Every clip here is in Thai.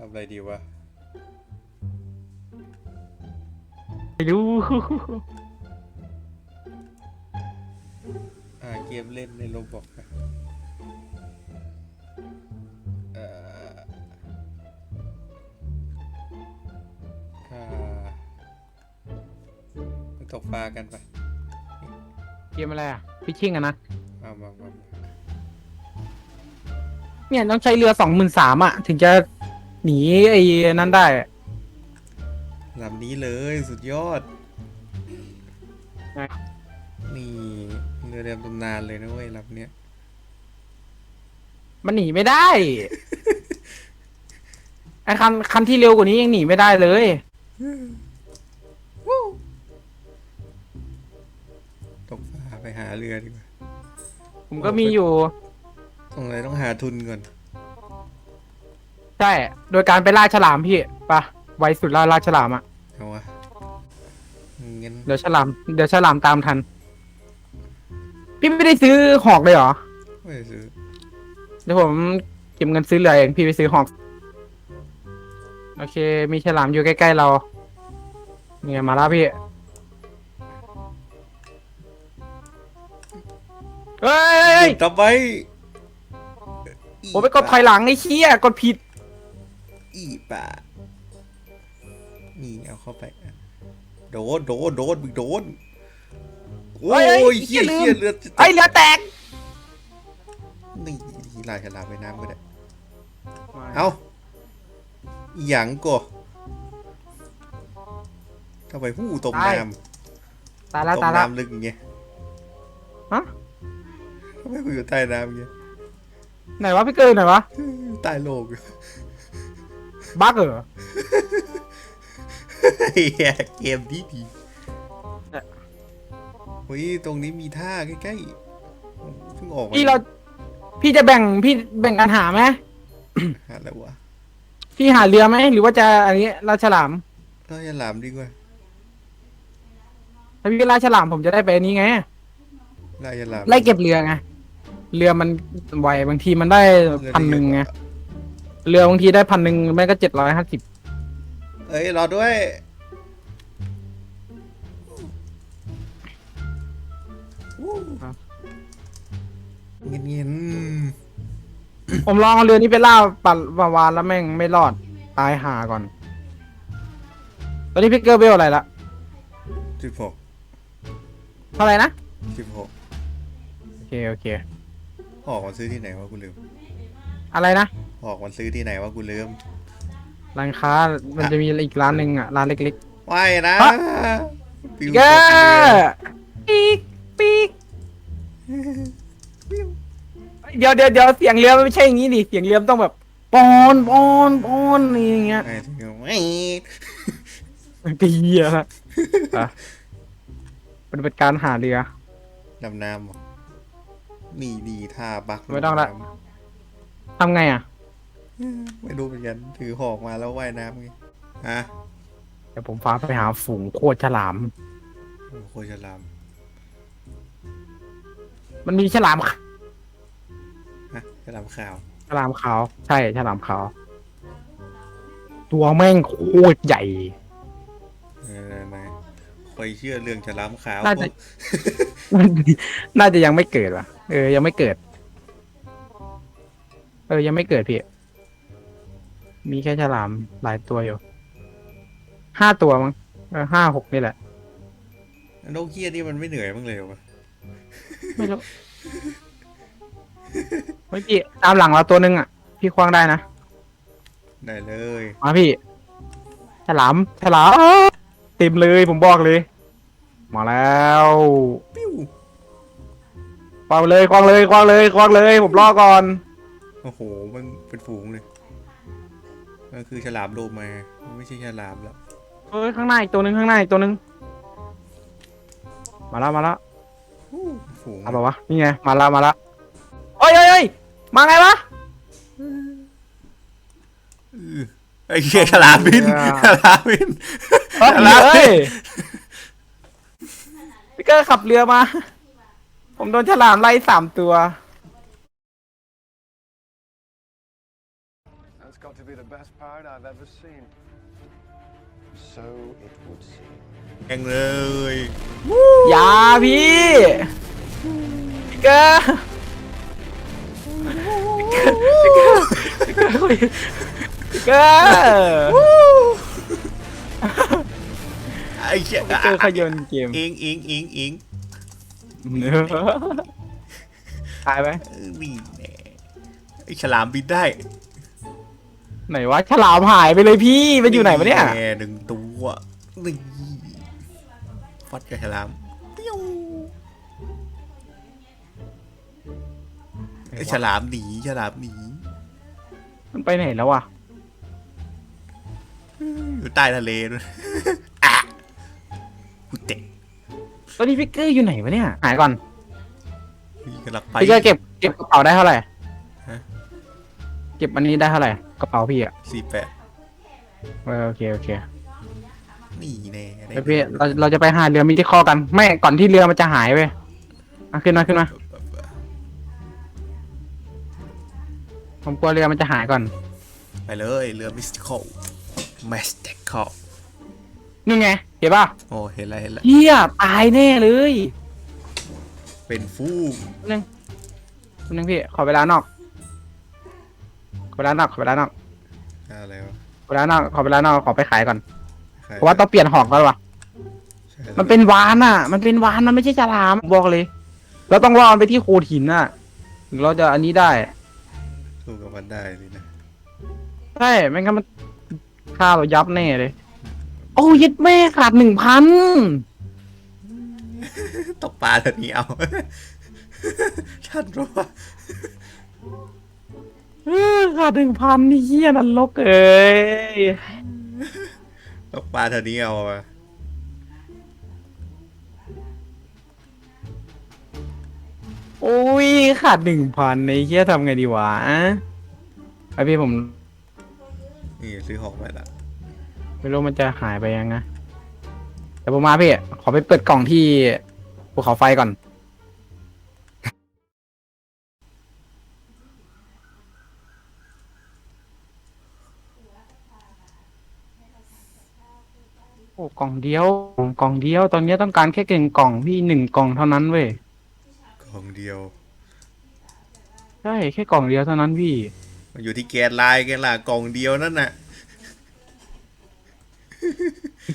ทำอะไรดีวะ ไม่รู้หาเกมเล่นในโรบอกอะเอ่ออ่าไปตกปลากันปะเกมอะไรอะพิชชิ่งอะนะ มามามามาเนี่ยต้องใช้เรือสองหมื่นสามอะ ถึงจะ หนีไอ้นั้นได้อะลำนี้เลยสุดยอดไงนี่เรือเดิมตำนานเลยนะเว้ยลำเนี้ยมันหนีไม่ได้ไอ้คันคันที่เร็วกว่านี้ยังหนีไม่ได้เลย ตกปลาไปหาเรือดีกว่าผมก็มีอยู่ต้องอะไรต้องหาทุนก่อน ใช่ โดยการไปล่าฉลามพี่ปะไวสุดล่าล่าฉลามอะเอาวะงั้นเดี๋ยวฉลามเดี๋ยวฉลามตามทัน พี่ไม่ได้ซื้อหอกเลยเหรอ ไม่ได้ซื้อเดี๋ยวผมเก็บเงินซื้อเรือเองพี่ไปซื้อหอก โอเค มีฉลามอยู่ใกล้ ๆ เรา เนี่ยมาแล้วพี่ เฮ้ยทำไมผมไปกดถอยหลังไอ้เชี่ยกดผิด อีป่านี่เอาเข้าไปอะโดนโดนโดนมึงโดน โอ้เฮ้ยเฮ้ยยเฮียลืมเฮียเลือดจะไอ้ยเรือแตก นี่ลายฉลามไปน้ำก็ได้ เอาอีหยังก็ทำไมหู้ตมตายน้ตายำละตมตายละน้ำลึกอย่างเงี้ยฮะทำไมกูอยู่ใต้น้ำอย่างเงี้ยไหนวะพี่เกินไหนวะใต้โลก บั๊กเหรอเฮียเกมดีดีเอ๊ะเฮ้ยตรงนี้มีท่าใกล้ๆเพิ่งออกมาพี่เรา พี่จะแบ่งพี่แบ่งกันหาไหมหาแล้ววะพี่หาเรือไหมหรือว่าจะอันนี้ล่าฉลามเราจะหลามดีกว่าถ้าพี่ล่าฉลามผมจะได้ไปอันนี้ไงเราจะหลามไล่เก็บเรือไงเรือมันไวบางทีมันได้พันหนึ่งไง เรือบางทีได้พันหนึ่งไม่ก็เจ็ดร้อยห้าสิบเอ้ยรอด้วย เงียนเงียนผมลองเอาเรือนี้ไปล่าปัดปาวานแล้วแม่งไม่รอด ตายหาก่อน ตอนนี้พี่เกอร์เบลอะไรละสิบหกเท่าไหร่นะสิบหกโอเคโอเค ออกมาซื้อที่ไหนวะกูลืมอะไรนะ ออกมาซื้อที่ไหนวะกูลืมร้านค้ามันจะมีอีกร้านหนึ่งอะร้านเล็กว่ายนะฮะปิวๆเกอร์ปีกปีกเดี๋ยวเดี๋ยวเดี๋ยวเสียงเรือมันไม่ใช่อย่างนี้ดิเสียงเรือมันต้องแบบปอนปอนปอนอะไรอย่างเงี้ยไอ้ที่ไม่มันก็เหี้ยละอะมันเป็นการหาเรือ ดำน้ำเหรอนี่นี่ท่าบักไม่ต้องละ ทำไงอะ ไม่รู้เหมือนกัน ถือหอกมาแล้วว่ายน้ำไงฮะเดี๋ยวผมฟ้าไปหาฝูงโคตรฉลาม โอ้โหฉลามมันมีฉลาม ฮะฉลามขาว ฉลามขาว ใช่ฉลามขาว ตัวแม่งโคตรใหญ่ เออไหนคอยเชื่อเรื่องฉลามขาวน่าจะ น่าจะยังไม่เกิดว่ะ เออ ยังไม่เกิด เออ ยังไม่เกิดพี่ มีแค่ฉลามหลายตัวอยู่ห้าตัวมั้งเออห้าหกนี่แหละนกเฮียนี่มันไม่เหนื่อยบ้างเลยวะไม่รู้เมื่อกี้ตามหลังเราตัวหนึงอะ พี่ควางได้นะ ได้เลยมาพี่ ฉลาม ฉลามเต็มเลยผมบอกเลย มาแล้วปิ้วควางเลยควางเลยควางเลยควางเลย ผมรอก่อน โอ้โห มันเป็นฝูงเลย มันคือฉลามโลมามันไม่ใช่ฉลามแล้วเอ้ยข้างหน้าอีกตัวหนึ่งข้างหน้าอีกตัวหนึ่งมาแล้วมาแล้วอู้ฝูงเอาแบบวะนี่ไงมาแล้วมาแล้วเอ้ยเอ้ยเอ้ยมาไงวะอื้อไอ้เหี้ยฉลามบินอ่าฉลามบินเฮ้ยอะไรเฮ้ยพี่เกอร์ขับเรือมา ผมโดนฉลามไล่สามตัว Let's go to the be the best part I've ever seen. So it would seem. แข่งเลยอย่าพี่พี่เกอร์พี่เกอร์พี่เกอร์พี่เกอร์ไอ้เชี่ยพี่เกอร์ขยนเกมอิงอิงอิงอิงตายไหมเออนี่แน่ไอ้ฉลามบินได้ ไหนวะฉลามหายไปเลยพี่มันอยู่ไหนวะเนี่ยแน่หนึ่งตัวนี่ฟัดกับฉลามปิ้วไอ้ฉลามหนีฉลามหนีมันไปไหนแล้ววะอยู่ใต้ทะเลด้วยอะกูเตะตอนนี้พี่เกอร์อยู่ไหนวะเนี่ยหายก่อนกำลังไปพี่เกอร์เก็บเก็บกระเป๋าได้เท่าไหร่ฮะ เก็บอันนี้ได้เท่าไหร่กระเป๋าพี่อะสี่แปดเออโอเคโอเคนี่แน่ได้เดี๋ยวพี่เราเราจะไปหาเรือมิที่ข้อกันไม่ก่อนที่เรือมันจะหายไปอะขึ้นมาขึ้นมาผมกลัวเรือมันจะหายก่อนไปเลยเรือมิสติคอลมิสติคอลนู่นไงเห็นป่ะโอ้เห็นแล้วเห็นแล้วเฮียตายแน่เลย เป็นฟูงนึงนึงพี่ขอเวลานอกขอ เวลานอกขอเวลานอกอะไรวะขอเวลานอกขอเวลานอกขอไปขายก่อนใครเพราะว่าต้องเปลี่ยนหอกกันวะใช่มันเป็นวานอะ มันเป็นวานมันไม่ใช่ฉลามบอกเลย เราต้องรอมันไปที่โคหินอะถึงเราจะอันนี้ได้สู้กับมันได้เลยนะใช่ไม่งั้นมันฆ่าเรายับแน่เลย โอ้ยึดแม่ขาดหนึ่งพันตกปลาเถอะนี้เอาท่านรู้ว่า ขาดหนึ่งพันนี่เฮียนันลกเอ้ยตกปลาเถอะนี้เอาอะโอ้ยขาดหนึ่งพันในเฮียทำไงดีวะไอพี่ผมนี่ซื้อของไปละไม่รู้มันจะหายไปยังไงแต่ผมมาพี่ขอไปเปิดกล่องที่ภูเขาไฟก่อน กล่องเดียวกล่องเดียว ตอนนี้ต้องการแค่เก่งกล่องพี่หนึ่งกล่องเท่านั้นเว้ยของเดียวใช่แค่กล่องเดียวเท่านั้นพี่ มันอยู่ที่แกนไลน์แกนล่ะกล่องเดียวนั่นน่ะ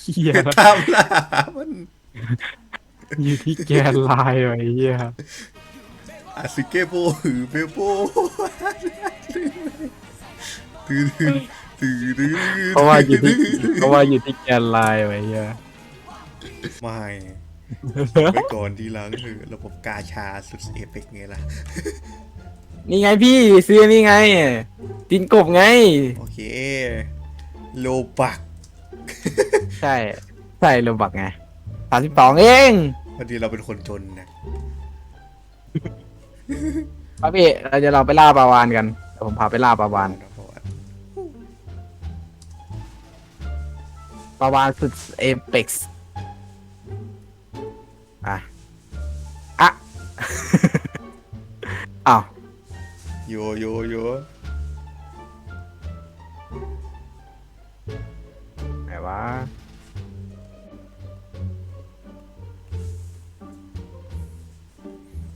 เฮียตามล่ามันอยู่ที่แกนไลน์ไอ้เฮียอาซิเกโปหือเปโปตื้อตื้อตื้อตื้อ เพราะว่าอยู่ที่เพราะว่าอยู่ที่แกนไลน์ไอ้เฮียไม่ไปก่อนทีหลังคือระบบกาชาสุดเอเปกไงล่ะ นี่ไงพี่ซื้อนี่ไงตินกบไง โอเค โลบักใช่ใช่โลบักไงสามสิบสองเองพอดีเราเป็นคนจนนะครับพี่เราจะเราไปล่าปลาวานกันเดี๋ยวผมพาไปล่าปลาวาน เพราะว่าปลาวานสุดเอเพ็กซ์อะ อะ อ้าว โยโยโยไหนวะ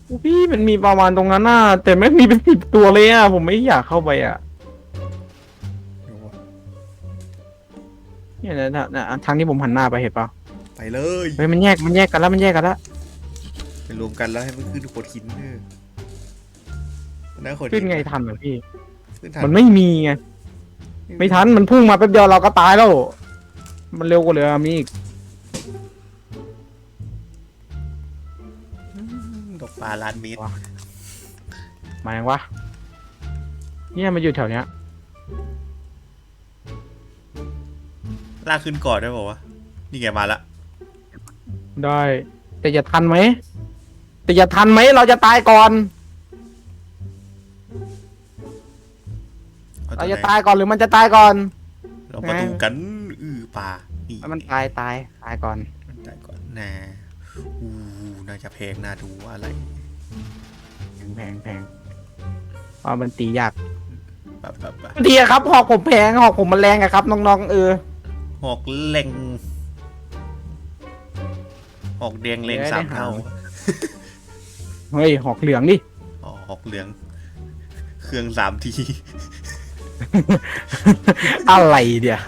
อุ๊ยพี่มันมีปลาวานตรงนั้นน่ะแต่ไม่งมีเป็นสิบตัวเลยอะ ผมไม่อยากเข้าไปอะ เนี่ยนะนะนะทางที่ผมหันหน้าไปเห็นปะไปเลยเฮ้ยมันแยกมันแยกกันแล้วมันแยกกันแล้วไปรวมกันแล้วให้มันขึ้นโขดหินเออนะโขดหิขึ้นไงทันเหรอพี่ ขึ้นทันมันไม่มีไงไม่ทันมันพุ่งมาแป๊บเดียวเราก็ตายแล้ว มันเร็วกว่าเรือมีอีกตกปลาล้านเมตรมายังวะเนี่ยมันอยู่แถวเนี้ย ลากขึ้นก่อนได้ป่าวะ นี่ไงมาละ ได้ แต่จะทันไหม แต่จะทันไหม เราจะตายก่อนเอาเราตัวจะไหนตายก่อนหรือมันจะตายก่อน เรามาดูกัน อือปลานี่มันตายตายตายก่อนมันตายก่อนนะอู้น่าจะแพงน่าดูอะไร แพงแพงเพราะมันตียากปะปะปะดีอะครับหอกผมแพงหอกผมมันแรงอะครับน้องๆเออ หอกเล็งหอกแดงเลงเดี๋ยวสามได้หาเท่าเฮ้ยหอกเหลืองดิอ๋อหอกเหลือง เครื่องสามที อะไรเดียว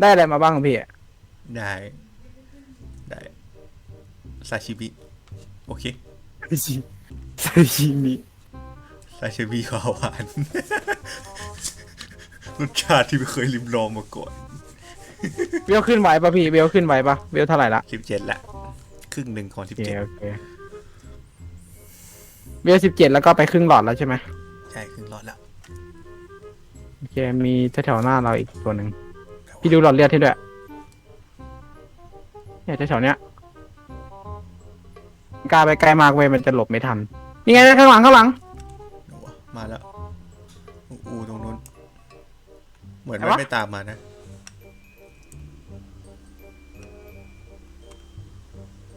ได้อะไรมาบ้างพี่ได้ได้ซาชิมิโอเคซาชิมิซาชิมิขาวหวาน รสชาติที่ไม่เคยลิมลองมาก่อนเวลขึ้นไหวปะพี่เวลขึ้นไหวปะเวลเท่าไหร่ละสิบเจ็ดละครึ่งหนึ่งของสิบโอเคเจ็ดโอเคเวลสิบเจ็ดแล้วก็ไปครึ่งหลอดแล้วใช่ไหมใช่ครึ่งรอดแล้วโอเคมีแถวๆหน้าเราอีกตัวหนึ่งพี่ดูหลอดเลือดให้ด้วยเนี่ยแถวๆเนี้ยกล้าไปใกล้มากเว้ยมันจะหลบไม่ทันนี่ไงข้างหลังข้างหลังเอาวะมาแล้วอูอูตรงนู้น เหมือนไหนมันวะไม่ตามมานะ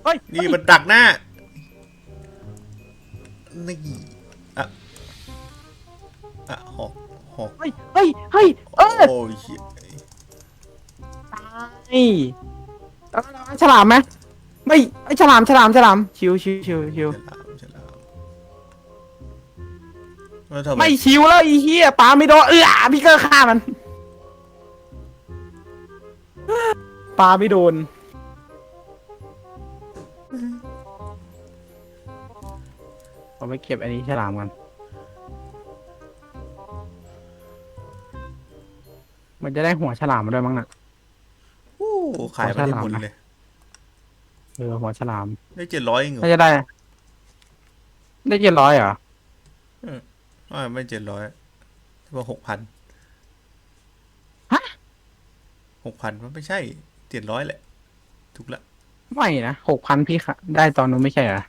เฮ้ยนี่มันดักหน้า นี่อะอะหอกหอกเฮ้ยเฮ้ยเฮ้ยเออโอ้ยเหี้ยตายแล้วเราฉลามไหมไม่ไอฉลามฉลามฉลามชิวชิวชิวชิวฉลามฉลามแล้วทำไมไม่ชิวแล้วอีเหี้ยปลาไม่โดนเออพี่ก็ฆ่ามัน ปลาไม่โดนผมไปเก็บอันนี้ฉลามกันมันจะได้หัวฉลามมาด้วยมั้งน่ะ โอ้ขายไปได้หมดเลย เออหัวฉลาม ได้เจ็ดร้อยเองเหรอน่าจะได้ ได้เจ็ดร้อยเหรออ่าไม่เจ็ดร้อยว่าหกพันฮะหกพันมันไม่ใช่ เจ็ดร้อยแหละ ถูกละ ไม่นะหกพันพี่ค่ะ ได้ตอนนู้นไม่ใช่เหรอ